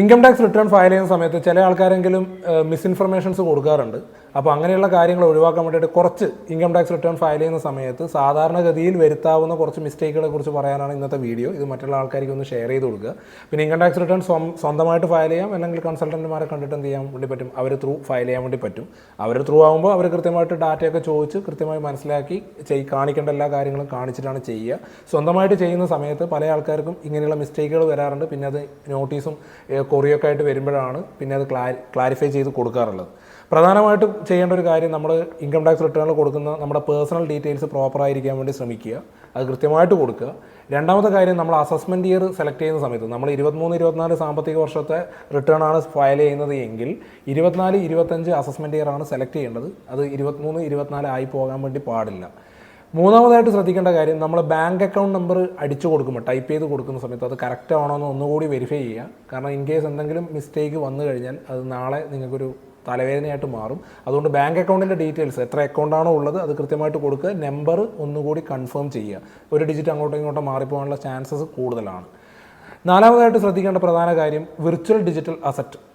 Income tax return file ചെയ്യുന്ന സമയത്ത് ചില ആൾക്കാരെങ്കിലും മിസ്ഇൻഫർമേഷൻസ് കൊടുക്കാറുണ്ട്. അപ്പോൾ അങ്ങനെയുള്ള കാര്യങ്ങൾ ഒഴിവാക്കാൻ വേണ്ടിയിട്ട് കുറച്ച് ഇൻകം ടാക്സ് റിട്ടേൺ ഫയൽ ചെയ്യുന്ന സമയത്ത് സാധാരണഗതിയിൽ വരുത്താവുന്ന കുറച്ച് മിസ്റ്റേക്കുകളെ കുറിച്ച് പറയാനാണ് ഇന്നത്തെ വീഡിയോ ഇത് മറ്റുള്ള ആൾക്കാർക്ക് ഒന്ന് ഷെയർ ചെയ്ത് കൊടുക്കുക. പിന്നെ ഇൻകം ടാക്സ് റിട്ടേൺ സ്വന്തമായിട്ട് ഫയൽ ചെയ്യാം. അല്ലെങ്കിൽ കൺസൾട്ടന്റുമാരെ കണ്ടിട്ട് എന്ത് ചെയ്യാൻ വേണ്ടി പറ്റും? അവർ ത്രൂ ഫയൽ ചെയ്യാൻ വേണ്ടി പറ്റും. അവർ ത്രൂ ആകുമ്പോൾ അവർ കൃത്യമായിട്ട് ഡാറ്റയൊക്കെ ചോദിച്ച് കൃത്യമായി മനസ്സിലാക്കി ചെയ് കാണിക്കേണ്ട എല്ലാ കാര്യങ്ങളും കാണിച്ചിട്ടാണ് ചെയ്യുക. സ്വന്തമായിട്ട് ചെയ്യുന്ന സമയത്ത് പല ആൾക്കാർക്കും ഇങ്ങനെയുള്ള മിസ്റ്റേക്കുകൾ വരാറുണ്ട്. പിന്നെ അത് നോട്ടീസും കൊറിയൊക്കെ ആയിട്ട് വരുമ്പോഴാണ് പിന്നെ അത് ക്ലാരി ക്ലാരിഫൈ ചെയ്ത് കൊടുക്കാറുള്ളത്. പ്രധാനമായിട്ടും ചെയ്യേണ്ട ഒരു കാര്യം നമ്മൾ ഇൻകം ടാക്സ് റിട്ടേണിൽ കൊടുക്കുന്ന നമ്മുടെ പേഴ്സണൽ ഡീറ്റെയിൽസ് പ്രോപ്പറായിരിക്കാൻ വേണ്ടി ശ്രമിക്കുക. അത് കൃത്യമായിട്ട് കൊടുക്കുക. രണ്ടാമത്തെ കാര്യം നമ്മൾ അസസ്മെന്റ് ഇയർ സെലക്ട് ചെയ്യുന്ന സമയത്ത് നമ്മൾ ഇരുപത്തിമൂന്ന് ഇരുപത്തിനാല് സാമ്പത്തിക വർഷത്തെ റിട്ടേൺ ആണ് ഫയൽ ചെയ്യുന്നത് എങ്കിൽ ഇരുപത്തിനാല് ഇരുപത്തഞ്ച് അസസ്മെന്റ് ഇയർ ആണ് സെലക്ട് ചെയ്യേണ്ടത്. അത് ഇരുപത്തിമൂന്ന് ഇരുപത്തിനാല് ആയി പോകാൻ വേണ്ടി പാടില്ല. മൂന്നാമതായിട്ട് ശ്രദ്ധിക്കേണ്ട കാര്യം നമ്മൾ ബാങ്ക് അക്കൗണ്ട് നമ്പർ അടിച്ചു കൊടുക്കുമ്പോൾ ടൈപ്പ് ചെയ്ത് കൊടുക്കുന്ന സമയത്ത് അത് കറക്റ്റ് ആണോ എന്ന് ഒന്നുകൂടി വെരിഫൈ ചെയ്യുക. കാരണം ഇൻ കേസ് എന്തെങ്കിലും മിസ്റ്റേക്ക് വന്നു കഴിഞ്ഞാൽ അത് നാളെ നിങ്ങൾക്കൊരു തലവേദനയായിട്ട് മാറും. അതുകൊണ്ട് ബാങ്ക് അക്കൗണ്ടിന്റെ ഡീറ്റെയിൽസ് എത്ര അക്കൗണ്ടാണോ ഉള്ളത് അത് കൃത്യമായിട്ട് കൊടുക്കുക. നമ്പർ ഒന്നുകൂടി കൺഫേം ചെയ്യുക. ഒരു ഡിജിറ്റ് അങ്ങോട്ടും ഇങ്ങോട്ടും മാറിപ്പോകാനുള്ള ചാൻസസ് കൂടുതലാണ്. നാലാമതായിട്ട് ശ്രദ്ധിക്കേണ്ട പ്രധാന കാര്യം വിർച്വൽ ഡിജിറ്റൽ അസറ്റ്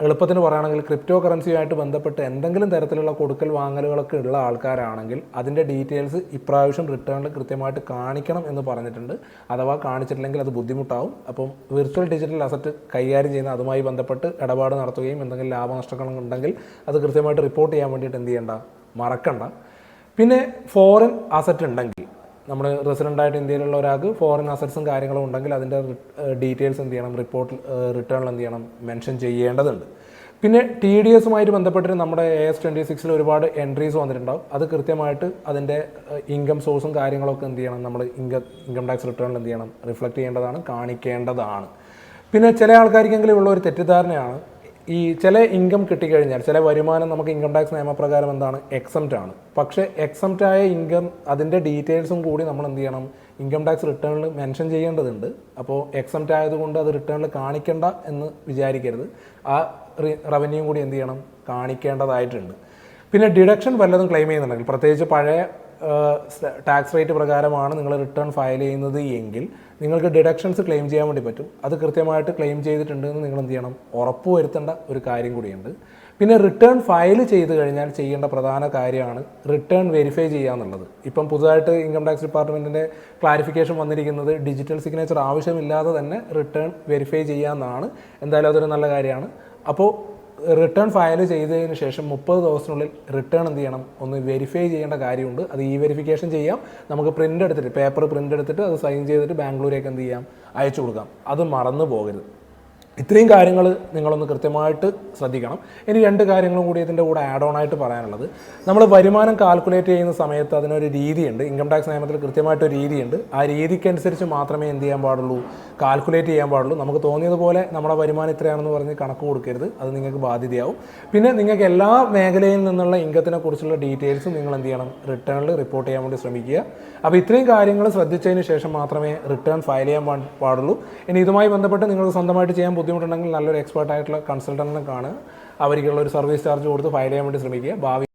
എളുപ്പത്തിന് പറയുകയാണെങ്കിൽ ക്രിപ്റ്റോ കറൻസിയുമായിട്ട് ബന്ധപ്പെട്ട് എന്തെങ്കിലും തരത്തിലുള്ള കൊടുക്കൽ വാങ്ങലുകളൊക്കെ ഉള്ള ആൾക്കാരാണെങ്കിൽ അതിന്റെ ഡീറ്റെയിൽസ് ഇപ്രാവശ്യം റിട്ടേണിൽ കൃത്യമായിട്ട് കാണിക്കണം എന്ന് പറഞ്ഞിട്ടുണ്ട്. അഥവാ കാണിച്ചിട്ടില്ലെങ്കിൽ അത് ബുദ്ധിമുട്ടാവും. അപ്പം വിർച്വൽ ഡിജിറ്റൽ അസറ്റ് കൈകാര്യം ചെയ്യുന്ന അതുമായി ബന്ധപ്പെട്ട് ഇടപാട് നടത്തുകയും എന്തെങ്കിലും ലാഭനഷ്ടങ്ങൾ ഉണ്ടെങ്കിൽ അത് കൃത്യമായിട്ട് റിപ്പോർട്ട് ചെയ്യാൻ വേണ്ടിയിട്ട് എന്ത് ചെയ്യേണ്ട? മറക്കണ്ട. പിന്നെ ഫോറിൻ അസറ്റ് ഉണ്ടെങ്കിൽ നമ്മൾ റെസിഡന്റായിട്ട് ഇന്ത്യയിലുള്ള ഒരാൾക്ക് ഫോറിൻ അസറ്റ്സും കാര്യങ്ങളും ഉണ്ടെങ്കിൽ അതിന്റെ ഡീറ്റെയിൽസ് എന്ത് ചെയ്യണം? റിപ്പോർട്ട് റിട്ടേണിൽ എന്ത് ചെയ്യണം? മെൻഷൻ ചെയ്യേണ്ടതുണ്ട്. പിന്നെ ടി ഡി എസുമായിട്ട് ബന്ധപ്പെട്ടിട്ട് നമ്മുടെ എ എസ് ട്വന്റി സിക്സിൽ ഒരുപാട് എൻട്രീസ് വന്നിട്ടുണ്ടാവും. അത് കൃത്യമായിട്ട് അതിന്റെ ഇൻകം സോഴ്സും കാര്യങ്ങളൊക്കെ എന്ത് ചെയ്യണം? നമ്മൾ ഇൻകം ഇൻകം ടാക്സ് റിട്ടേണിൽ എന്ത് ചെയ്യണം? റിഫ്ലക്റ്റ് ചെയ്യേണ്ടതാണ് കാണിക്കേണ്ടതാണ്. പിന്നെ ചില ആൾക്കാർക്കെങ്കിലും ഉള്ള ഒരു തെറ്റിദ്ധാരണയാണ് ഈ ചില ഇൻകം കിട്ടിക്കഴിഞ്ഞാൽ ചില വരുമാനം നമുക്ക് ഇൻകം ടാക്സ് നിയമപ്രകാരം എന്താണ്? എക്സംറ്റ് ആണ്. പക്ഷേ എക്സംറ്റ് ആയ ഇൻകം അതിന്റെ ഡീറ്റെയിൽസും കൂടി നമ്മൾ എന്ത് ചെയ്യണം? ഇൻകം ടാക്സ് റിട്ടേണിൽ മെൻഷൻ ചെയ്യേണ്ടതുണ്ട്. അപ്പോൾ എക്സംറ്റ് ആയതുകൊണ്ട് അത് റിട്ടേണിൽ കാണിക്കേണ്ട എന്ന് വിചാരിക്കരുത്. ആ റവന്യൂ കൂടി എന്ത് ചെയ്യണം? കാണിക്കേണ്ടതായിട്ടുണ്ട്. പിന്നെ ഡിഡക്ഷൻ വല്ലതും ക്ലെയിം ചെയ്യുന്നുണ്ടെങ്കിൽ പ്രത്യേകിച്ച് പഴയ ടാക്സ് റേറ്റ് പ്രകാരമാണ് നിങ്ങൾ റിട്ടേൺ ഫയൽ ചെയ്യുന്നത് എങ്കിൽ നിങ്ങൾക്ക് ഡിഡക്ഷൻസ് ക്ലെയിം ചെയ്യാൻ വേണ്ടി പറ്റും. അത് കൃത്യമായിട്ട് ക്ലെയിം ചെയ്തിട്ടുണ്ട് എന്ന് നിങ്ങൾ എന്ത് ചെയ്യണം? ഉറപ്പ് വരുത്തേണ്ട ഒരു കാര്യം കൂടിയുണ്ട്. പിന്നെ റിട്ടേൺ ഫയൽ ചെയ്ത് കഴിഞ്ഞാൽ ചെയ്യേണ്ട പ്രധാന കാര്യമാണ് റിട്ടേൺ വെരിഫൈ ചെയ്യുക എന്നുള്ളത്. ഇപ്പം പുതുതായിട്ട് ഇൻകം ടാക്സ് ഡിപ്പാർട്ട്മെന്റിന്റെ ക്ലാരിഫിക്കേഷൻ വന്നിരിക്കുന്നത് ഡിജിറ്റൽ സിഗ്നേച്ചർ ആവശ്യമില്ലാതെ തന്നെ റിട്ടേൺ വെരിഫൈ ചെയ്യാമെന്നാണ് എന്തായാലും അതൊരു നല്ല കാര്യമാണ്. അപ്പോൾ റിട്ടേൺ ഫയൽ ചെയ്തതിന് ശേഷം മുപ്പത് ദിവസത്തിനുള്ളിൽ റിട്ടേൺ എന്ത് ചെയ്യണം? ഒന്ന് വെരിഫൈ ചെയ്യേണ്ട കാര്യമുണ്ട്. അത് ഈ വെരിഫിക്കേഷൻ ചെയ്യാം. നമുക്ക് പ്രിന്റ് എടുത്തിട്ട് പേപ്പർ പ്രിന്റ് എടുത്തിട്ട് അത് സൈൻ ചെയ്തിട്ട് ബാംഗ്ലൂരേക്ക് എന്ത് ചെയ്യാം? അയച്ചു കൊടുക്കാം. അത് മറന്നു പോകരുത്. ഇത്രയും കാര്യങ്ങൾ നിങ്ങളൊന്ന് കൃത്യമായിട്ട് ശ്രദ്ധിക്കണം. ഇനി രണ്ട് കാര്യങ്ങളും കൂടി ഇതിന്റെ കൂടെ ആഡ് ഓൺ ആയിട്ട് പറയാനുള്ളത്. നമ്മൾ വരുമാനം കാൽക്കുലേറ്റ് ചെയ്യുന്ന സമയത്ത് അതിനൊരു രീതിയുണ്ട്. ഇൻകം ടാക്സ് നിയമത്തിൽ കൃത്യമായിട്ട് ഒരു രീതിയുണ്ട്. ആ രീതിക്കനുസരിച്ച് മാത്രമേ എന്ത് ചെയ്യാൻ പാടുള്ളൂ? കാൽക്കുലേറ്റ് ചെയ്യാൻ പാടുള്ളൂ. നമുക്ക് തോന്നിയതുപോലെ നമ്മുടെ വരുമാനം ഇത്രയാണെന്ന് പറഞ്ഞ് കണക്ക് കൊടുക്കരുത്. അത് നിങ്ങൾക്ക് ബാധ്യതയാവും. പിന്നെ നിങ്ങൾക്ക് എല്ലാ മേഖലയിൽ നിന്നുള്ള ഇൻകത്തിനെ കുറിച്ചുള്ള ഡീറ്റെയിൽസും നിങ്ങൾ എന്ത് ചെയ്യണം? റിട്ടേണിൽ റിപ്പോർട്ട് ചെയ്യാൻ വേണ്ടി ശ്രമിക്കുക. അപ്പോൾ ഇത്രയും കാര്യങ്ങൾ ശ്രദ്ധിച്ചതിന് ശേഷം മാത്രമേ റിട്ടേൺ ഫയൽ ചെയ്യാൻ പാടുള്ളൂ. ഇനി ഇതുമായി ബന്ധപ്പെട്ട് നിങ്ങൾക്ക് സ്വന്തമായിട്ട് ചെയ്യാൻ ബുദ്ധിമുട്ടുണ്ടെങ്കിൽ നല്ലൊരു എക്സ്പേർട്ട് ആയിട്ടുള്ള കൺസൾട്ടന്റിനെ കാണുക. അവർക്കുള്ള ഒരു സർവീസ് ചാർജ് കൊടുത്ത് ഫയൽ ചെയ്യാൻ വേണ്ടി ശ്രമിക്കുക. ഭാവി